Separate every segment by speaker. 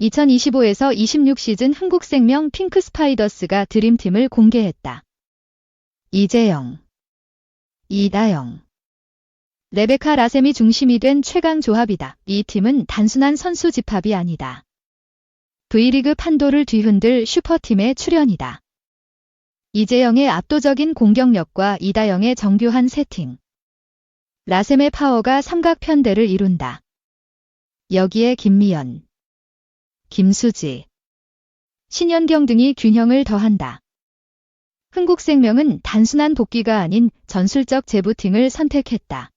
Speaker 1: 2025에서 26 시즌 한국생명 핑크 스파이더스가 드림팀을 공개했다. 이재영, 이다영, 레베카 라셈이 중심이 된 최강 조합이다. 이 팀은 단순한 선수 집합이 아니다. V리그 판도를 뒤흔들 슈퍼팀의 출연이다. 이재영의 압도적인 공격력과 이다영의 정교한 세팅. 라셈의 파워가 삼각편대를 이룬다. 여기에 김미연, 김수지, 신현경 등이 균형을 더한다. 흥국생명은 단순한 복귀가 아닌 전술적 재부팅을 선택했다.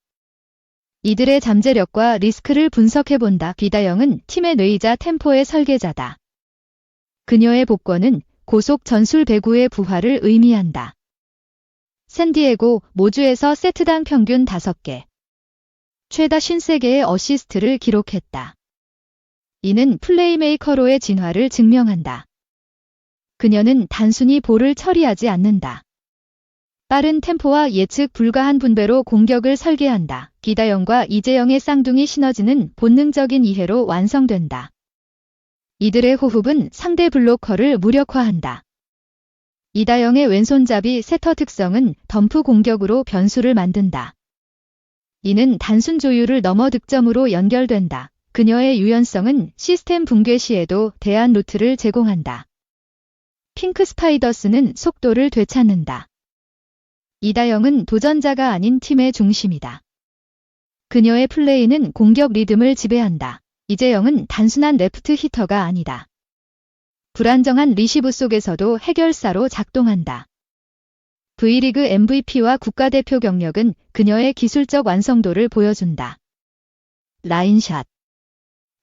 Speaker 1: 이들의 잠재력과 리스크를 분석해본다. 비다영은 팀의 뇌이자 템포의 설계자다. 그녀의 복권은 고속 전술 배구의 부활을 의미한다. 샌디에고, 모주에서 세트당 평균 5개, 최다 53개의 어시스트를 기록했다. 이는 플레이메이커로의 진화를 증명한다. 그녀는 단순히 볼을 처리하지 않는다. 빠른 템포와 예측 불가한 분배로 공격을 설계한다. 기다영과 이재영의 쌍둥이 시너지는 본능적인 이해로 완성된다. 이들의 호흡은 상대 블로커를 무력화한다. 이다영의 왼손잡이 세터 특성은 덤프 공격으로 변수를 만든다. 이는 단순 조율을 넘어 득점으로 연결된다. 그녀의 유연성은 시스템 붕괴 시에도 대안 루트를 제공한다. 핑크 스파이더스는 속도를 되찾는다. 이다영은 도전자가 아닌 팀의 중심이다. 그녀의 플레이는 공격 리듬을 지배한다. 이재영은 단순한 레프트 히터가 아니다. 불안정한 리시브 속에서도 해결사로 작동한다. V리그 MVP와 국가대표 경력은 그녀의 기술적 완성도를 보여준다. 라인샷,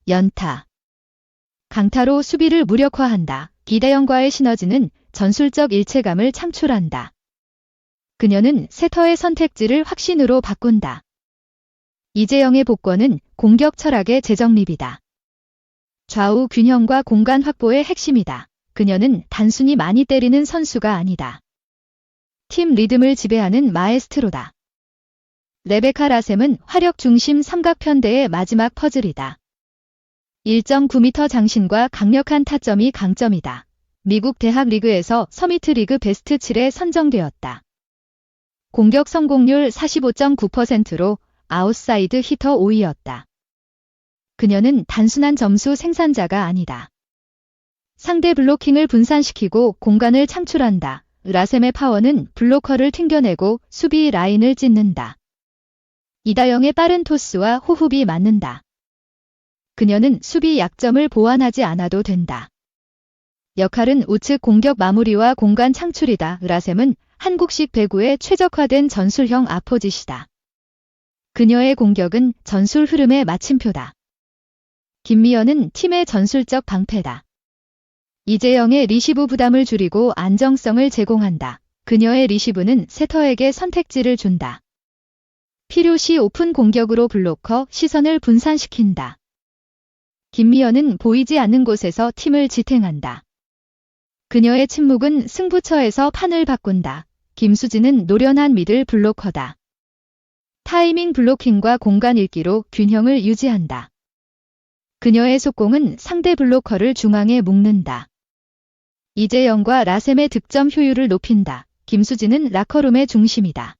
Speaker 1: 연타, 강타로 수비를 무력화한다. 기대영과의 시너지는 전술적 일체감을 창출한다. 그녀는 세터의 선택지를 확신으로 바꾼다. 이재영의 복권은 공격 철학의 재정립이다. 좌우 균형과 공간 확보의 핵심이다. 그녀는 단순히 많이 때리는 선수가 아니다. 팀 리듬을 지배하는 마에스트로다. 레베카 라셈은 화력 중심 삼각편대의 마지막 퍼즐이다. 1.9m 장신과 강력한 타점이 강점이다. 미국 대학 리그에서 서미트 리그 베스트 7에 선정되었다. 공격 성공률 45.9%로 아웃사이드 히터 5위였다. 그녀는 단순한 점수 생산자가 아니다. 상대 블로킹을 분산시키고 공간을 창출한다. 라셈의 파워는 블로커를 튕겨내고 수비 라인을 찢는다. 이다영의 빠른 토스와 호흡이 맞는다. 그녀는 수비 약점을 보완하지 않아도 된다. 역할은 우측 공격 마무리와 공간 창출이다. 라셈은 한국식 배구에 최적화된 전술형 아포짓이다. 그녀의 공격은 전술 흐름의 마침표다. 김미연은 팀의 전술적 방패다. 이재영의 리시브 부담을 줄이고 안정성을 제공한다. 그녀의 리시브는 세터에게 선택지를 준다. 필요시 오픈 공격으로 블로커 시선을 분산시킨다. 김미연은 보이지 않는 곳에서 팀을 지탱한다. 그녀의 침묵은 승부처에서 판을 바꾼다. 김수진은 노련한 미들 블로커다. 타이밍 블로킹과 공간 읽기로 균형을 유지한다. 그녀의 속공은 상대 블로커를 중앙에 묶는다. 이재영과 라셈의 득점 효율을 높인다. 김수진은 라커룸의 중심이다.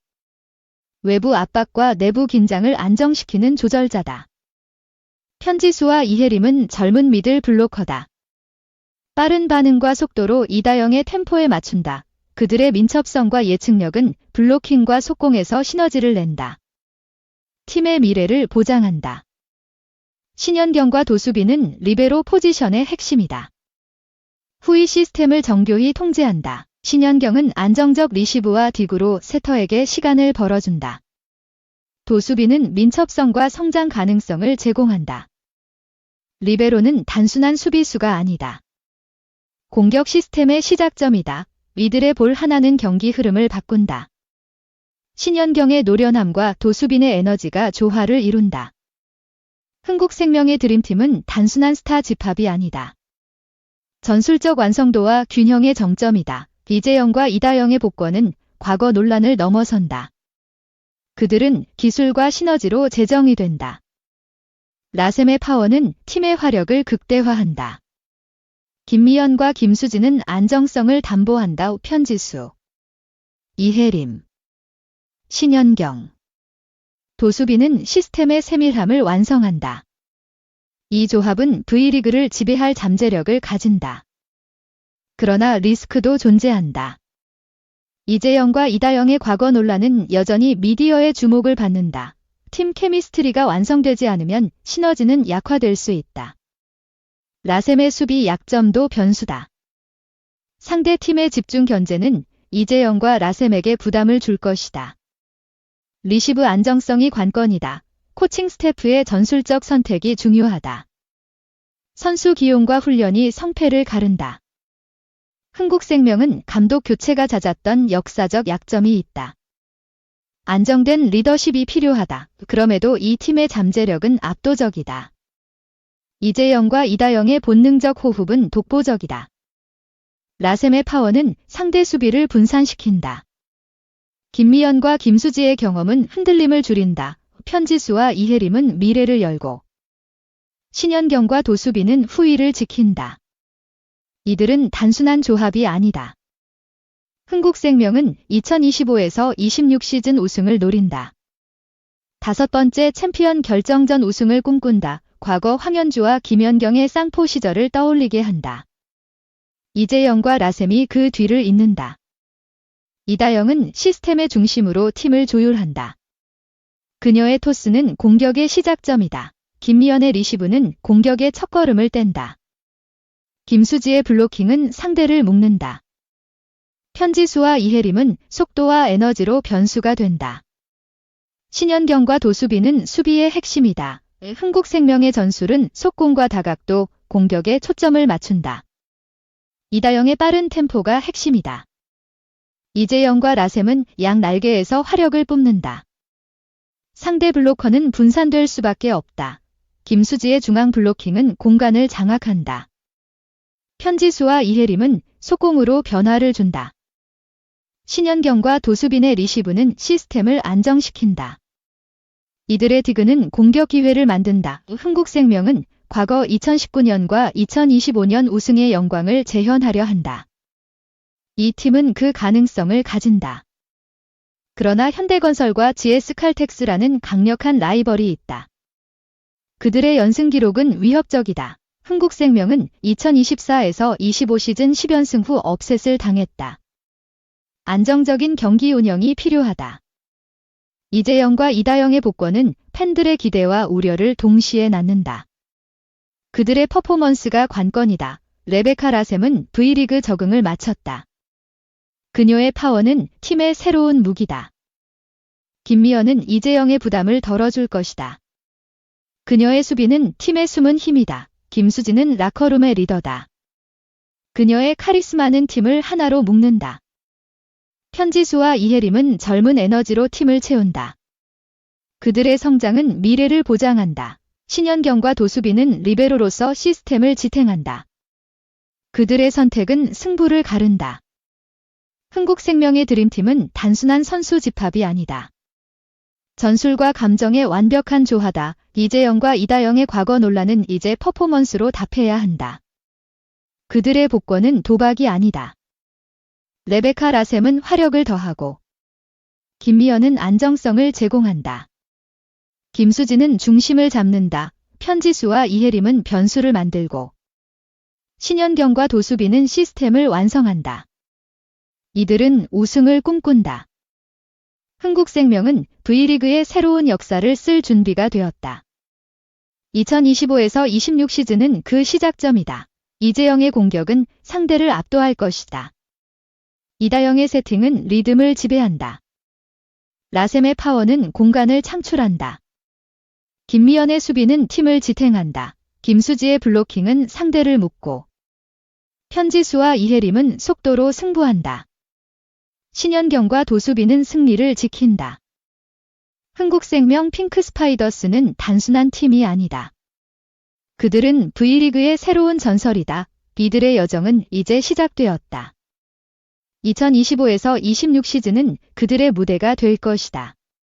Speaker 1: 외부 압박과 내부 긴장을 안정시키는 조절자다. 편지수와 이혜림은 젊은 미들 블로커다. 빠른 반응과 속도로 이다영의 템포에 맞춘다. 그들의 민첩성과 예측력은 블로킹과 속공에서 시너지를 낸다. 팀의 미래를 보장한다. 신현경과 도수비는 리베로 포지션의 핵심이다. 후위 시스템을 정교히 통제한다. 신현경은 안정적 리시브와 디그로 세터에게 시간을 벌어준다. 도수비는 민첩성과 성장 가능성을 제공한다. 리베로는 단순한 수비수가 아니다. 공격 시스템의 시작점이다. 이들의 볼 하나는 경기 흐름을 바꾼다. 신현경의 노련함과 도수빈의 에너지가 조화를 이룬다. 흥국생명의 드림팀은 단순한 스타 집합이 아니다. 전술적 완성도와 균형의 정점이다. 이재영과 이다영의 복권은 과거 논란을 넘어선다. 그들은 기술과 시너지로 재정이 된다. 라셈의 파워는 팀의 화력을 극대화한다. 김미연과 김수진은 안정성을 담보한다. 편지수. 이혜림. 신현경. 도수비는 시스템의 세밀함을 완성한다. 이 조합은 V리그를 지배할 잠재력을 가진다. 그러나 리스크도 존재한다. 이재영과 이다영의 과거 논란은 여전히 미디어의 주목을 받는다. 팀 케미스트리가 완성되지 않으면 시너지는 약화될 수 있다. 라셈의 수비 약점도 변수다. 상대 팀의 집중 견제는 이재영과 라셈에게 부담을 줄 것이다. 리시브 안정성이 관건이다. 코칭 스태프의 전술적 선택이 중요하다. 선수 기용과 훈련이 성패를 가른다. 흥국생명은 감독 교체가 잦았던 역사적 약점이 있다. 안정된 리더십이 필요하다. 그럼에도 이 팀의 잠재력은 압도적이다. 이재영과 이다영의 본능적 호흡은 독보적이다. 라셈의 파워는 상대 수비를 분산시킨다. 김미연과 김수지의 경험은 흔들림을 줄인다. 편지수와 이혜림은 미래를 열고 신현경과 도수비는 후위를 지킨다. 이들은 단순한 조합이 아니다. 흥국생명은 2025에서 26 시즌 우승을 노린다. 다섯 번째 챔피언 결정전 우승을 꿈꾼다. 과거 황현주와 김연경의 쌍포 시절을 떠올리게 한다. 이재영과 라셈이 그 뒤를 잇는다. 이다영은 시스템의 중심으로 팀을 조율한다. 그녀의 토스는 공격의 시작점이다. 김미연의 리시브는 공격의 첫걸음을 뗀다. 김수지의 블로킹은 상대를 묶는다. 편지수와 이혜림은 속도와 에너지로 변수가 된다. 신현경과 도수비는 수비의 핵심이다. 흥국생명의 전술은 속공과 다각도, 공격에 초점을 맞춘다. 이다영의 빠른 템포가 핵심이다. 이재영과 라셈은 양 날개에서 화력을 뿜는다. 상대 블로커는 분산될 수밖에 없다. 김수지의 중앙 블로킹은 공간을 장악한다. 편지수와 이혜림은 속공으로 변화를 준다. 신현경과 도수빈의 리시브는 시스템을 안정시킨다. 이들의 디그는 공격 기회를 만든다. 흥국생명은 과거 2019년과 2025년 우승의 영광을 재현하려 한다. 이 팀은 그 가능성을 가진다. 그러나 현대건설과 GS칼텍스라는 강력한 라이벌이 있다. 그들의 연승 기록은 위협적이다. 흥국생명은 2024에서 25 시즌 10연승 후 업셋을 당했다. 안정적인 경기 운영이 필요하다. 이재영과 이다영의 복권은 팬들의 기대와 우려를 동시에 낳는다. 그들의 퍼포먼스가 관건이다. 레베카 라셈은 V리그 적응을 마쳤다. 그녀의 파워는 팀의 새로운 무기다. 김미연은 이재영의 부담을 덜어줄 것이다. 그녀의 수비는 팀의 숨은 힘이다. 김수진은 라커룸의 리더다. 그녀의 카리스마는 팀을 하나로 묶는다. 편지수와 이혜림은 젊은 에너지로 팀을 채운다. 그들의 성장은 미래를 보장한다. 신현경과 도수비는 리베로로서 시스템을 지탱한다. 그들의 선택은 승부를 가른다. 흥국생명의 드림팀은 단순한 선수 집합이 아니다. 전술과 감정의 완벽한 조화다. 이재영과 이다영의 과거 논란은 이제 퍼포먼스로 답해야 한다. 그들의 복권은 도박이 아니다. 레베카 라셈은 화력을 더하고 김미연은 안정성을 제공한다. 김수진은 중심을 잡는다. 편지수와 이혜림은 변수를 만들고 신현경과 도수비는 시스템을 완성한다. 이들은 우승을 꿈꾼다. 흥국생명은 V리그의 새로운 역사를 쓸 준비가 되었다. 2025에서 26 시즌은 그 시작점이다. 이재영의 공격은 상대를 압도할 것이다. 이다영의 세팅은 리듬을 지배한다. 라셈의 파워는 공간을 창출한다. 김미연의 수비는 팀을 지탱한다. 김수지의 블로킹은 상대를 묶고 편지수와 이혜림은 속도로 승부한다. 신현경과 도수비는 승리를 지킨다. 흥국생명 핑크스파이더스는 단순한 팀이 아니다. 그들은 V리그의 새로운 전설이다. 이들의 여정은 이제 시작되었다. 2025에서 26 시즌은 그들의 무대가 될 것이다.